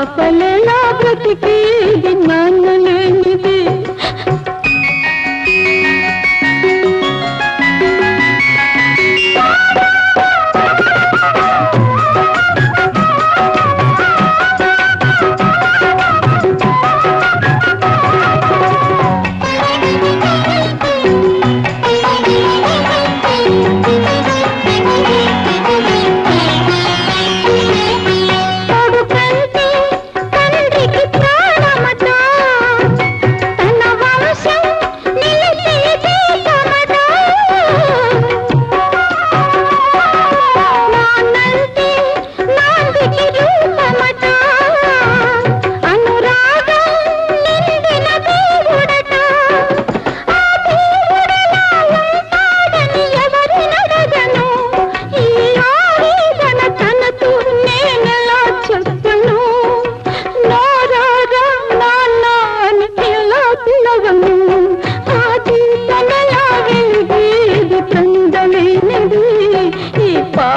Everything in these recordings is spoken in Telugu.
काफले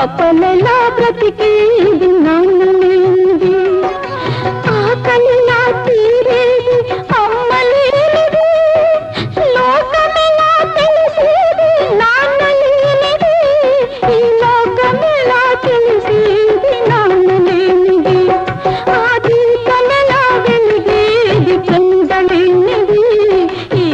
పాపలెలా బ్రతికేది నాన్నలేంది ఆకలిలా తీరేది అమ్మలేనిది లోకమెలా తెలిసేది నాన్నలేనిది ఈ లోకమెలా తెలిసేది నాన్నలేనిది ఆ దీపలెలా వెలిగేది పొందలేనిది. ఈ